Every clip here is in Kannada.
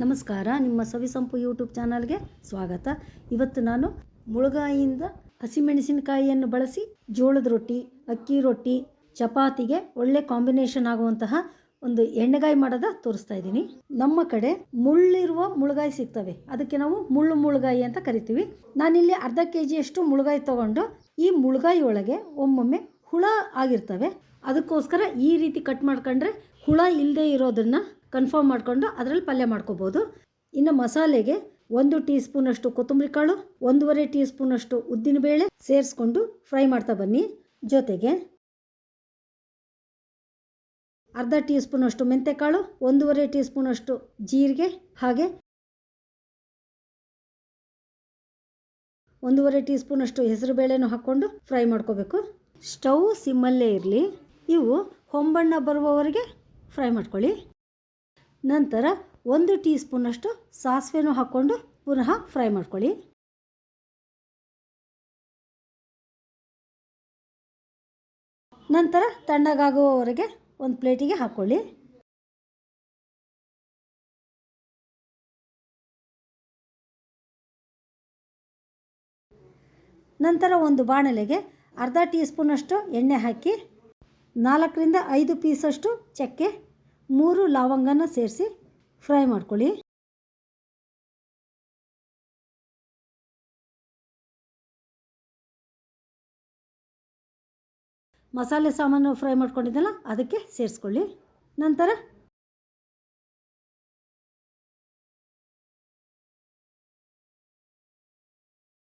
ನಮಸ್ಕಾರ, ನಿಮ್ಮ ಸವಿಸಂಪು ಯೂಟ್ಯೂಬ್ ಚಾನಲ್ಗೆ ಸ್ವಾಗತ. ಇವತ್ತು ನಾನು ಮುಳುಗಾಯಿಯಿಂದ ಹಸಿಮೆಣಸಿನಕಾಯಿಯನ್ನು ಬಳಸಿ ಜೋಳದ ರೊಟ್ಟಿ, ಅಕ್ಕಿ ರೊಟ್ಟಿ, ಚಪಾತಿಗೆ ಒಳ್ಳೆ ಕಾಂಬಿನೇಷನ್ ಆಗುವಂತಹ ಒಂದು ಎಣ್ಣೆಗಾಯಿ ಮಾಡೋದ ತೋರಿಸ್ತಾ ಇದ್ದೀನಿ. ನಮ್ಮ ಕಡೆ ಮುಳ್ಳಿರುವ ಮುಳುಗಾಯಿ ಸಿಗ್ತವೆ. ಅದಕ್ಕೆ ನಾವು ಮುಳ್ಳು ಮುಳುಗಾಯಿ ಅಂತ ಕರಿತೀವಿ. ನಾನಿಲ್ಲಿ ಅರ್ಧ ಕೆ ಜಿಯಷ್ಟು ಮುಳುಗಾಯಿ ತಗೊಂಡು ಈ ಮುಳುಗಾಯಿ ಒಳಗೆ ಒಮ್ಮೊಮ್ಮೆ ಹುಳ ಆಗಿರ್ತವೆ. ಅದಕ್ಕೋಸ್ಕರ ಈ ರೀತಿ ಕಟ್ ಮಾಡ್ಕೊಂಡ್ರೆ ಹುಳ ಇಲ್ಲದೆ ಇರೋದನ್ನು ಕನ್ಫರ್ಮ್ ಮಾಡಿಕೊಂಡು ಅದರಲ್ಲಿ ಪಲ್ಯ ಮಾಡ್ಕೋಬೋದು. ಇನ್ನು ಮಸಾಲೆಗೆ ಒಂದು ಟೀ ಸ್ಪೂನಷ್ಟು ಕೊತ್ತಂಬರಿ ಕಾಳು, ಒಂದೂವರೆ ಟೀ ಸ್ಪೂನಷ್ಟು ಉದ್ದಿನಬೇಳೆ ಸೇರಿಸ್ಕೊಂಡು ಫ್ರೈ ಮಾಡ್ತಾ ಬನ್ನಿ. ಜೊತೆಗೆ ಅರ್ಧ ಟೀ ಸ್ಪೂನಷ್ಟು ಮೆಂತೆಕಾಳು, ಒಂದೂವರೆ ಟೀ ಸ್ಪೂನಷ್ಟು ಜೀರಿಗೆ ಹಾಗೆ ಒಂದೂವರೆ ಟೀ ಸ್ಪೂನಷ್ಟು ಹೆಸರುಬೇಳೆನೂ ಹಾಕ್ಕೊಂಡು ಫ್ರೈ ಮಾಡ್ಕೋಬೇಕು. ಸ್ಟವ್ ಸಿಮ್ಮಲ್ಲೇ ಇರಲಿ. ಇವು ಹೊಂಬಣ್ಣ ಬರುವವರೆಗೆ ಫ್ರೈ ಮಾಡ್ಕೊಳ್ಳಿ. ನಂತರ ಒಂದು ಟೀ ಸ್ಪೂನಷ್ಟು ಸಾಸಿವೆನೂ ಹಾಕ್ಕೊಂಡು ಪುನಃ ಫ್ರೈ ಮಾಡ್ಕೊಳ್ಳಿ. ನಂತರ ತಣ್ಣಗಾಗುವವರೆಗೆ ಒಂದು ಪ್ಲೇಟಿಗೆ ಹಾಕ್ಕೊಳ್ಳಿ. ನಂತರ ಒಂದು ಬಾಣಲೆಗೆ ಅರ್ಧ ಟೀ ಸ್ಪೂನಷ್ಟು ಎಣ್ಣೆ ಹಾಕಿ ನಾಲ್ಕರಿಂದ ಐದು ಪೀಸಷ್ಟು ಚಕ್ಕೆ ಮೂರು ಲವಂಗನ ಸೇರಿಸಿ ಫ್ರೈ ಮಾಡ್ಕೊಳ್ಳಿ. ಮಸಾಲೆ ಸಾಮಾನು ಫ್ರೈ ಮಾಡ್ಕೊಂಡಿದ್ದಲ್ಲ ಅದಕ್ಕೆ ಸೇರಿಸ್ಕೊಳ್ಳಿ. ನಂತರ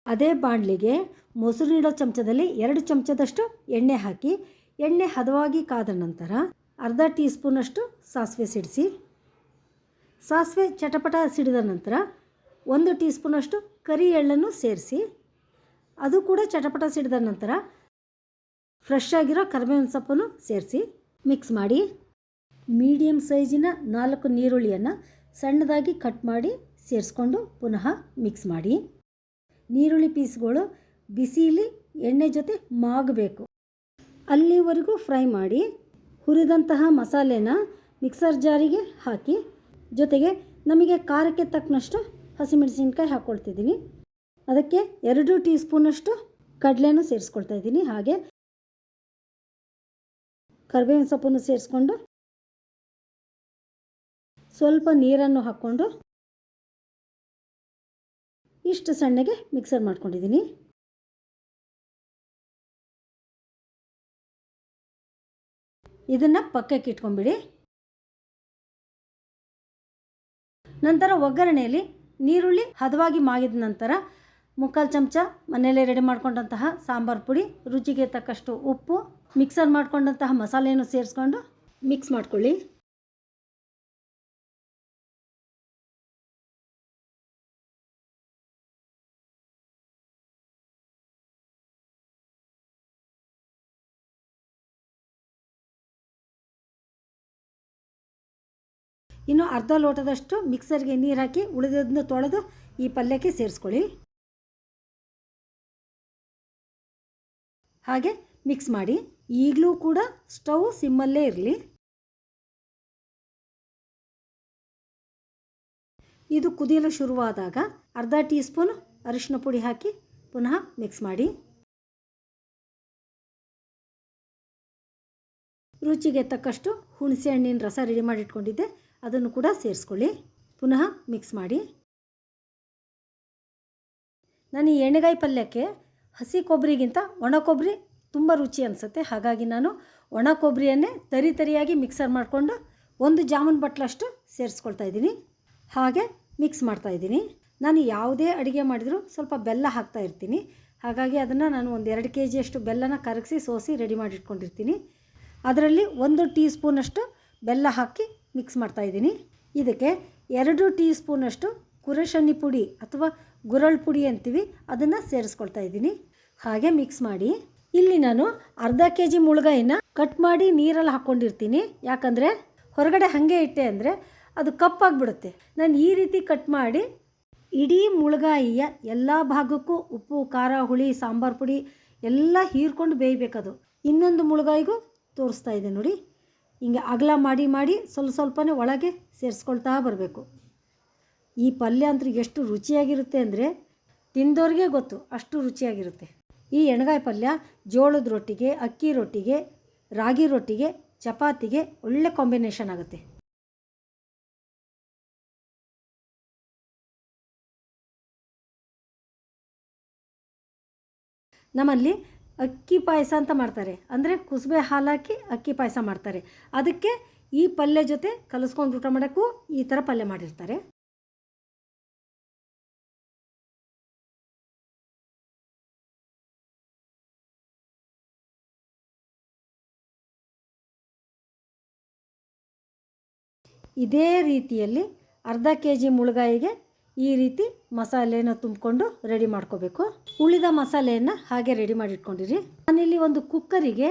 ಅದೇ ಬಾಣಲಿಗೆ ಮೊಸರಿಡೋ ಚಮಚದಲ್ಲಿ ಎರಡು ಚಮಚದಷ್ಟು ಎಣ್ಣೆ ಹಾಕಿ, ಎಣ್ಣೆ ಹದವಾಗಿ ಕಾದ ನಂತರ ಅರ್ಧ ಟೀ ಸ್ಪೂನಷ್ಟು ಸಾಸಿವೆ ಸಿಡಿಸಿ. ಸಾಸಿವೆ ಚಟಪಟ ಸಿಡಿದ ನಂತರ ಒಂದು ಟೀ ಸ್ಪೂನಷ್ಟು ಕರಿ ಎಳ್ಳನ್ನು ಸೇರಿಸಿ. ಅದು ಕೂಡ ಚಟಪಟ ಸಿಡಿದ ನಂತರ ಫ್ರೆಶ್ ಆಗಿರೋ ಕರಿಬೇವಿನ ಸೊಪ್ಪನ್ನು ಸೇರಿಸಿ ಮಿಕ್ಸ್ ಮಾಡಿ. ಮೀಡಿಯಮ್ ಸೈಜಿನ ನಾಲ್ಕು ನೀರುಳ್ಳಿಯನ್ನು ಸಣ್ಣದಾಗಿ ಕಟ್ ಮಾಡಿ ಸೇರಿಸ್ಕೊಂಡು ಪುನಃ ಮಿಕ್ಸ್ ಮಾಡಿ. ನೀರುಳ್ಳಿ ಪೀಸ್ಗಳು ಬಿಸಿಲಿ, ಎಣ್ಣೆ ಜೊತೆ ಮಾಗಬೇಕು. ಅಲ್ಲಿವರೆಗೂ ಫ್ರೈ ಮಾಡಿ. ಹುರಿದಂತಹ ಮಸಾಲೆನ ಮಿಕ್ಸರ್ ಜಾರಿಗೆ ಹಾಕಿ, ಜೊತೆಗೆ ನಮಗೆ ಖಾರಕ್ಕೆ ತಕ್ಕನಷ್ಟು ಹಸಿಮೆಣಸಿನ್ಕಾಯಿ ಹಾಕ್ಕೊಳ್ತಿದ್ದೀನಿ ಅದಕ್ಕೆ ಎರಡು ಟೀ ಸ್ಪೂನಷ್ಟು ಕಡಲೆನೂ ಸೇರಿಸ್ಕೊಳ್ತಾ ಇದ್ದೀನಿ. ಹಾಗೆ ಕರಿಬೇವಿನ ಸೊಪ್ಪನ್ನು ಸೇರಿಸ್ಕೊಂಡು ಸ್ವಲ್ಪ ನೀರನ್ನು ಹಾಕ್ಕೊಂಡು ಇಷ್ಟು ಸಣ್ಣಗೆ ಮಿಕ್ಸರ್ ಮಾಡ್ಕೊಂಡಿದ್ದೀನಿ. ಇದನ್ನು ಪಕ್ಕಕ್ಕೆ ಇಟ್ಕೊಂಬಿಡಿ ನಂತರ ಒಗ್ಗರಣೆಯಲ್ಲಿ ನೀರುಳ್ಳಿ, ಹದವಾಗಿ ಮಾಗಿದ ನಂತರ ಮುಕ್ಕಾಲು ಚಮಚ ಮನೆಯಲ್ಲೇ ರೆಡಿ ಮಾಡ್ಕೊಂಡಂತಹ ಸಾಂಬಾರು ಪುಡಿ, ರುಚಿಗೆ ತಕ್ಕಷ್ಟು ಉಪ್ಪು ಮಿಕ್ಸರ್ ಮಾಡ್ಕೊಂಡಂತಹ ಮಸಾಲೆಯನ್ನು ಸೇರಿಸ್ಕೊಂಡು ಮಿಕ್ಸ್ ಮಾಡ್ಕೊಳ್ಳಿ. ಇನ್ನು ಅರ್ಧ ಲೋಟದಷ್ಟು ಮಿಕ್ಸರ್ಗೆ ನೀರು ಹಾಕಿ ಉಳಿದದನ್ನು ತೊಳೆದು ಈ ಪಲ್ಯಕ್ಕೆ ಸೇರಿಸ್ಕೊಳ್ಳಿ. ಹಾಗೆ ಮಿಕ್ಸ್ ಮಾಡಿ. ಈಗಲೂ ಕೂಡ ಸ್ಟವ್ ಸಿಮ್ಮಲ್ಲೇ ಇರಲಿ. ಇದು ಕುದಿಯಲು ಶುರುವಾದಾಗ ಅರ್ಧ ಟೀ ಸ್ಪೂನ್ ಅರಿಶಿನ ಪುಡಿ ಹಾಕಿ ಪುನಃ ಮಿಕ್ಸ್ ಮಾಡಿ. ರುಚಿಗೆ ತಕ್ಕಷ್ಟು ಹುಣಸೆ ಹಣ್ಣಿನ ರಸ ರೆಡಿ ಮಾಡಿ ಇಟ್ಕೊಂಡಿದ್ದೆ ಅದನ್ನು ಕೂಡ ಸೇರಿಸ್ಕೊಳ್ಳಿ. ಪುನಃ ಮಿಕ್ಸ್ ಮಾಡಿ. ನಾನು ಈ ಎಣ್ಣೆಗಾಯಿ ಪಲ್ಯಕ್ಕೆ ಹಸಿ ಕೊಬ್ಬರಿಗಿಂತ ಒಣ ಕೊಬ್ಬರಿ ತುಂಬ ರುಚಿ ಅನಿಸುತ್ತೆ. ಹಾಗಾಗಿ ನಾನು ಒಣ ಕೊಬ್ಬರಿಯನ್ನೇ ತರಿ ತರಿಯಾಗಿ ಮಿಕ್ಸರ್ ಮಾಡಿಕೊಂಡು ಒಂದು ಜಾಮೂನ್ ಬಟ್ಲಷ್ಟು ಸೇರಿಸ್ಕೊಳ್ತಾ ಇದ್ದೀನಿ. ಹಾಗೆ ಮಿಕ್ಸ್ ಮಾಡ್ತಾ ಇದ್ದೀನಿ. ನಾನು ಯಾವುದೇ ಅಡುಗೆ ಮಾಡಿದರೂ ಸ್ವಲ್ಪ ಬೆಲ್ಲ ಹಾಕ್ತಾ ಇರ್ತೀನಿ. ಹಾಗಾಗಿ ಅದನ್ನು ನಾನು ಒಂದು ಎರಡು ಕೆ ಜಿಯಷ್ಟು ಬೆಲ್ಲನ ಕರಗಿಸಿ ಸೋಸಿ ರೆಡಿ ಮಾಡಿ ಇಟ್ಕೊಂಡಿರ್ತೀನಿ ಅದರಲ್ಲಿ ಒಂದು ಟೀ ಸ್ಪೂನಷ್ಟು ಬೆಲ್ಲ ಹಾಕಿ ಮಿಕ್ಸ್ ಮಾಡ್ತಾ ಇದ್ದೀನಿ. ಇದಕ್ಕೆ ಎರಡು ಟೀ ಸ್ಪೂನಷ್ಟು ಕುರಶನಿ ಪುಡಿ ಅಥವಾ ಗುರಳ್ ಪುಡಿ ಅಂತೀವಿ, ಅದನ್ನು ಸೇರಿಸ್ಕೊಳ್ತಾ ಇದ್ದೀನಿ. ಹಾಗೆ ಮಿಕ್ಸ್ ಮಾಡಿ. ಇಲ್ಲಿ ನಾನು ಅರ್ಧ ಕೆ ಜಿ ಮುಳುಗಾಯಿನ ಕಟ್ ಮಾಡಿ ನೀರಲ್ಲಿ ಹಾಕ್ಕೊಂಡಿರ್ತೀನಿ. ಯಾಕಂದರೆ ಹೊರಗಡೆ ಹಾಗೆ ಇಟ್ಟೆ ಅಂದರೆ ಅದು ಕಪ್ಪಾಗಿಬಿಡುತ್ತೆ ನಾನು ಈ ರೀತಿ ಕಟ್ ಮಾಡಿ ಇಡೀ ಮುಳುಗಾಯಿಯ ಎಲ್ಲ ಭಾಗಕ್ಕೂ ಉಪ್ಪು, ಖಾರ, ಹುಳಿ, ಸಾಂಬಾರು ಪುಡಿ ಎಲ್ಲ ಹೀರ್ಕೊಂಡು ಬೇಯಬೇಕದು. ಇನ್ನೊಂದು ಮುಳುಗಾಯಿಗೂ ತೋರಿಸ್ತಾ ಇದೆ ನೋಡಿ. ಹಿಂಗೆ ಅಗಲ ಮಾಡಿ ಮಾಡಿ ಸ್ವಲ್ಪ ಸ್ವಲ್ಪನೇ ಒಳಗೆ ಸೇರಿಸ್ಕೊಳ್ತಾ ಬರಬೇಕು. ಈ ಪಲ್ಯ ಅಂತೂ ಎಷ್ಟು ರುಚಿಯಾಗಿರುತ್ತೆ ಅಂದರೆ ತಿಂದೋರಿಗೆ ಗೊತ್ತು, ಅಷ್ಟು ರುಚಿಯಾಗಿರುತ್ತೆ. ಈ ಎಣ್ಗಾಯಿ ಪಲ್ಯ ಜೋಳದ ರೊಟ್ಟಿಗೆ, ಅಕ್ಕಿ ರೊಟ್ಟಿಗೆ, ರಾಗಿ ರೊಟ್ಟಿಗೆ, ಚಪಾತಿಗೆ ಒಳ್ಳೆ ಕಾಂಬಿನೇಷನ್ ಆಗುತ್ತೆ. ನಮ್ಮಲ್ಲಿ ಅಕ್ಕಿ ಪಾಯಸ ಅಂತ ಮಾಡ್ತಾರೆ. ಅಂದರೆ ಕುಸುಬೆ ಹಾಲಾಕಿ ಅಕ್ಕಿ ಪಾಯಸ ಮಾಡ್ತಾರೆ. ಅದಕ್ಕೆ ಈ ಪಲ್ಯ ಜೊತೆ ಕಲಿಸ್ಕೊಂಡು ಊಟ ಮಾಡೋಕ್ಕೂ ಈ ಥರ ಪಲ್ಯ ಮಾಡಿರ್ತಾರೆ. ಇದೇ ರೀತಿಯಲ್ಲಿ ಅರ್ಧ ಕೆ ಜಿ ಮುಳುಗಾಯಿಗೆ ಈ ರೀತಿ ಮಸಾಲೆನ ತುಂಬಿಕೊಂಡು ರೆಡಿ ಮಾಡ್ಕೋಬೇಕು. ಉಳಿದ ಮಸಾಲೆಯನ್ನು ಹಾಗೆ ರೆಡಿ ಮಾಡಿ ಇಟ್ಕೊಂಡಿರಿ ನಾನಿಲ್ಲಿ ಒಂದು ಕುಕ್ಕರಿಗೆ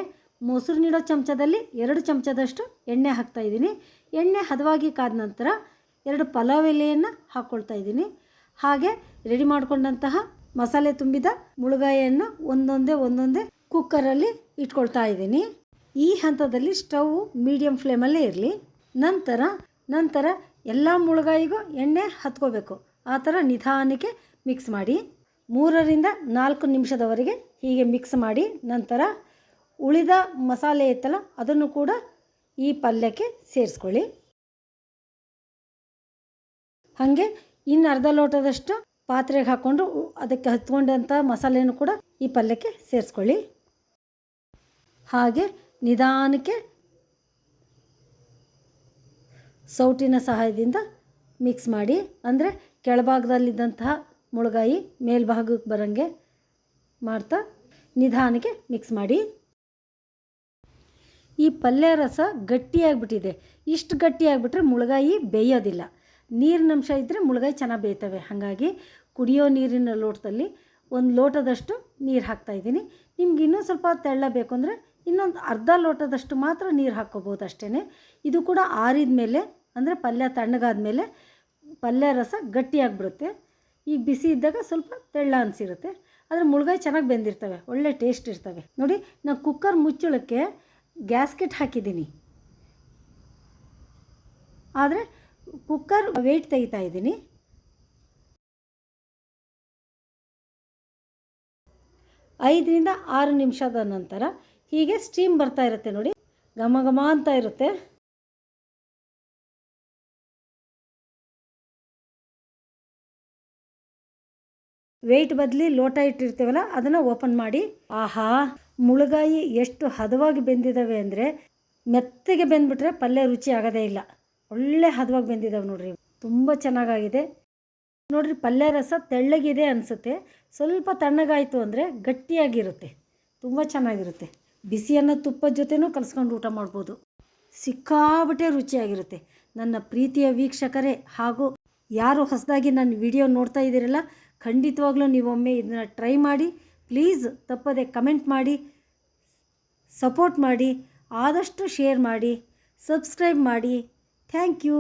ಮೊಸರು ನೀಡೋ ಚಮಚದಲ್ಲಿ ಎರಡು ಚಮಚದಷ್ಟು ಎಣ್ಣೆ ಹಾಕ್ತಾ ಇದ್ದೀನಿ. ಎಣ್ಣೆ ಹದವಾಗಿ ಕಾದ ನಂತರ ಎರಡು ಪಲಾವ್ ಎಲೆಯನ್ನು ಹಾಕ್ಕೊಳ್ತಾ ಇದ್ದೀನಿ. ಹಾಗೆ ರೆಡಿ ಮಾಡಿಕೊಂಡಂತಹ ಮಸಾಲೆ ತುಂಬಿದ ಮುಳುಗಾಯಿಯನ್ನು ಒಂದೊಂದೇ ಒಂದೊಂದೇ ಕುಕ್ಕರಲ್ಲಿ ಇಟ್ಕೊಳ್ತಾ ಇದ್ದೀನಿ. ಈ ಹಂತದಲ್ಲಿ ಸ್ಟವ್ ಮೀಡಿಯಂ ಫ್ಲೇಮಲ್ಲೇ ಇರಲಿ. ನಂತರ ನಂತರ ಎಲ್ಲ ಮುಳುಗಾಯಿಗೂ ಎಣ್ಣೆ ಹತ್ಕೋಬೇಕು. ಆ ಥರ ನಿಧಾನಕ್ಕೆ ಮಿಕ್ಸ್ ಮಾಡಿ ಮೂರರಿಂದ ನಾಲ್ಕು ನಿಮಿಷದವರೆಗೆ ಹೀಗೆ ಮಿಕ್ಸ್ ಮಾಡಿ ನಂತರ ಉಳಿದ ಮಸಾಲೆ ಇತ್ತಲ್ಲ ಅದನ್ನು ಕೂಡ ಈ ಪಲ್ಯಕ್ಕೆ ಸೇರಿಸ್ಕೊಳ್ಳಿ. ಹಾಗೆ ಇನ್ನು ಅರ್ಧ ಲೋಟದಷ್ಟು ಪಾತ್ರೆಗೆ ಹಾಕ್ಕೊಂಡು ಅದಕ್ಕೆ ಹತ್ಕೊಂಡಂಥ ಮಸಾಲೆಯನ್ನು ಕೂಡ ಈ ಪಲ್ಯಕ್ಕೆ ಸೇರಿಸ್ಕೊಳ್ಳಿ. ಹಾಗೆ ನಿಧಾನಕ್ಕೆ ಸೌಟಿನ ಸಹಾಯದಿಂದ ಮಿಕ್ಸ್ ಮಾಡಿ. ಅಂದರೆ ಕೆಳಭಾಗದಲ್ಲಿದ್ದಂತಹ ಮುಳುಗಾಯಿ ಮೇಲ್ಭಾಗಕ್ಕೆ ಬರೋಂಗೆ ಮಾಡ್ತಾ ನಿಧಾನಕ್ಕೆ ಮಿಕ್ಸ್ ಮಾಡಿ. ಈ ಪಲ್ಯ ರಸ ಗಟ್ಟಿಯಾಗಿಬಿಟ್ಟಿದೆ. ಇಷ್ಟು ಗಟ್ಟಿಯಾಗಿಬಿಟ್ರೆ ಮುಳುಗಾಯಿ ಬೇಯೋದಿಲ್ಲ. ನೀರಿನಂಶ ಇದ್ದರೆ ಮುಳುಗಾಯಿ ಚೆನ್ನಾಗಿ ಬೇಯ್ತವೆ. ಹಾಗಾಗಿ ಕುಡಿಯೋ ನೀರಿನ ಲೋಟದಲ್ಲಿ ಒಂದು ಲೋಟದಷ್ಟು ನೀರು ಹಾಕ್ತಾಯಿದ್ದೀನಿ ನಿಮ್ಗೆ ಇನ್ನೂ ಸ್ವಲ್ಪ ತೆಳ್ಳ ಬೇಕು ಅಂದರೆ ಇನ್ನೊಂದು ಅರ್ಧ ಲೋಟದಷ್ಟು ಮಾತ್ರ ನೀರು ಹಾಕ್ಕೋಬೋದು ಅಷ್ಟೇ ಇದು ಕೂಡ ಆರಿದ ಮೇಲೆ ಅಂದರೆ ಪಲ್ಯ ತಣ್ಣಗಾದ ಮೇಲೆ ಪಲ್ಯ ರಸ ಗಟ್ಟಿಯಾಗಿಬಿಡುತ್ತೆ. ಈಗ ಬಿಸಿ ಇದ್ದಾಗ ಸ್ವಲ್ಪ ತೆಳ್ಳ ಅನಿಸಿರುತ್ತೆ. ಆದರೆ ಮುಳುಗಾಯಿ ಚೆನ್ನಾಗಿ ಬೆಂದಿರ್ತವೆ, ಒಳ್ಳೆ ಟೇಸ್ಟ್ ಇರ್ತವೆ. ನೋಡಿ, ನಾನು ಕುಕ್ಕರ್ ಮುಚ್ಚಳಕ್ಕೆ ಗ್ಯಾಸ್ಕೆಟ್ ಹಾಕಿದ್ದೀನಿ. ಆದರೆ ಕುಕ್ಕರ್ ವೆಯ್ಟ್ ತೆಗಿತಾ ಇದ್ದೀನಿ. ಐದರಿಂದ ಆರು ನಿಮಿಷದ ನಂತರ ಹೀಗೆ ಸ್ಟೀಮ್ ಬರ್ತಾ ಇರುತ್ತೆ ನೋಡಿ. ಘಮ ಘಮ ಅಂತ ಇರುತ್ತೆ. ವೆಯ್ಟ್ ಬದಲಿ ಲೋಟ ಇಟ್ಟಿರ್ತೀವಲ್ಲ, ಅದನ್ನು ಓಪನ್ ಮಾಡಿ, ಆಹಾ, ಮುಳುಗಾಯಿ ಎಷ್ಟು ಹದವಾಗಿ ಬೆಂದಿದ್ದಾವೆ ಅಂದರೆ ಮೆತ್ತಗೆ ಬೆಂದ್ಬಿಟ್ರೆ ಪಲ್ಯ ರುಚಿ ಆಗೋದೇ ಇಲ್ಲ. ಒಳ್ಳೆ ಹದವಾಗಿ ಬೆಂದಿದ್ದಾವೆ ನೋಡ್ರಿ ತುಂಬ ಚೆನ್ನಾಗಾಗಿದೆ. ನೋಡ್ರಿ, ಪಲ್ಯ ರಸ ತೆಳ್ಳಗಿದೆ ಅನಿಸುತ್ತೆ. ಸ್ವಲ್ಪ ತಣ್ಣಗಾಯಿತು ಅಂದರೆ ಗಟ್ಟಿಯಾಗಿರುತ್ತೆ. ತುಂಬ ಚೆನ್ನಾಗಿರುತ್ತೆ. ಬಿಸಿಯನ್ನು ತುಪ್ಪದ ಜೊತೆನೂ ಕಲಿಸ್ಕೊಂಡು ಊಟ ಮಾಡ್ಬೋದು. ಸಿಕ್ಕಾಬಟ್ಟೆ ರುಚಿಯಾಗಿರುತ್ತೆ. ನನ್ನ ಪ್ರೀತಿಯ ವೀಕ್ಷಕರೇ ಹಾಗೂ ಯಾರು ಹೊಸದಾಗಿ ನನ್ನ ವಿಡಿಯೋ ನೋಡ್ತಾ ಇದ್ದೀರಲ್ಲ ಖಂಡಿತವಾಗ್ಲೂ ನೀವೊಮ್ಮೆ ಇದನ್ನ ಟ್ರೈ ಮಾಡಿ ಪ್ಲೀಸ್ ತಪ್ಪದೆ ಕಮೆಂಟ್ ಮಾಡಿ ಸಪೋರ್ಟ್ ಮಾಡಿ, ಆದಷ್ಟು ಶೇರ್ ಮಾಡಿ ಸಬ್ಸ್ಕ್ರೈಬ್ ಮಾಡಿ. Thank you